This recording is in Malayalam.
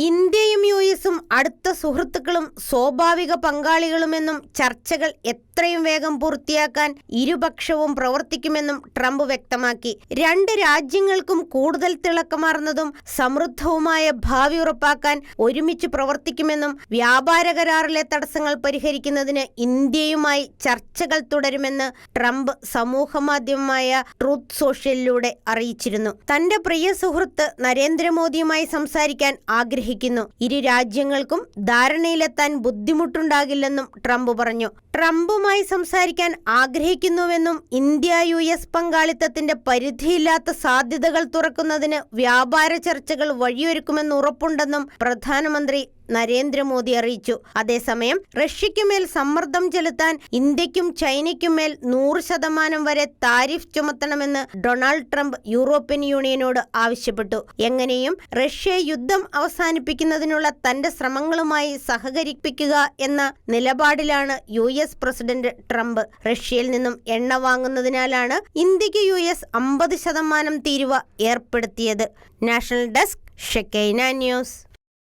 ഇന്ത്യയും യു എസും അടുത്ത സുഹൃത്തുക്കളും സ്വാഭാവിക പങ്കാളികളുമെന്നും ചർച്ചകൾ എത്രയും വേഗം പൂർത്തിയാക്കാൻ ഇരുപക്ഷവും പ്രവർത്തിക്കുമെന്നും ട്രംപ് വ്യക്തമാക്കി. രണ്ട് രാജ്യങ്ങൾക്കും കൂടുതൽ തിളക്കമാർന്നതും സമൃദ്ധവുമായ ഭാവി ഉറപ്പാക്കാൻ ഒരുമിച്ച് പ്രവർത്തിക്കുമെന്നും വ്യാപാര കരാറിലെ തടസ്സങ്ങൾ പരിഹരിക്കുന്നതിന് ഇന്ത്യയുമായി ചർച്ചകൾ തുടരുമെന്ന് ട്രംപ് സമൂഹമാധ്യമമായ ട്രൂത്ത് സോഷ്യലിലൂടെ അറിയിച്ചിരുന്നു. തന്റെ പ്രിയ സുഹൃത്ത് നരേന്ദ്രമോദിയുമായി സംസാരിക്കാൻ ആഗ്രഹിക്കുന്നു. ഇരു രാജ്യങ്ങൾക്കും ധാരണയിലെത്താൻ ബുദ്ധിമുട്ടുണ്ടാകില്ലെന്നും ട്രംപ് പറഞ്ഞു. ട്രംപുമായി സംസാരിക്കാൻ ആഗ്രഹിക്കുന്നുവെന്നും ഇന്ത്യ യു എസ് പങ്കാളിത്തത്തിന്റെ പരിധിയില്ലാത്ത സാധ്യതകൾ തുറക്കുന്നതിന് വ്യാപാര ചർച്ചകൾ വഴിയൊരുക്കുമെന്ന് ഉറപ്പുണ്ടെന്നും പ്രധാനമന്ത്രി നരേന്ദ്രമോദി അറിയിച്ചു. അതേസമയം റഷ്യയ്ക്കുമേൽ സമ്മർദ്ദം ചെലുത്താൻ ഇന്ത്യക്കും ചൈനയ്ക്കും മേൽ നൂറ് ശതമാനം വരെ താരിഫ് ചുമത്തണമെന്ന് ഡൊണാൾഡ് ട്രംപ് യൂറോപ്യൻ യൂണിയനോട് ആവശ്യപ്പെട്ടു. എങ്ങനെയും റഷ്യ യുദ്ധം അവസാനിപ്പിക്കുന്നതിനുള്ള തന്റെ ശ്രമങ്ങളുമായി സഹകരിപ്പിക്കുക എന്ന നിലപാടിലാണ് യു എസ് പ്രസിഡന്റ് ട്രംപ്. റഷ്യയിൽ നിന്നും എണ്ണ വാങ്ങുന്നതിനാലാണ് ഇന്ത്യയ്ക്ക് യു എസ് അമ്പത് ശതമാനം തീരുവ ഏർപ്പെടുത്തിയത്. National desk Shekinah news.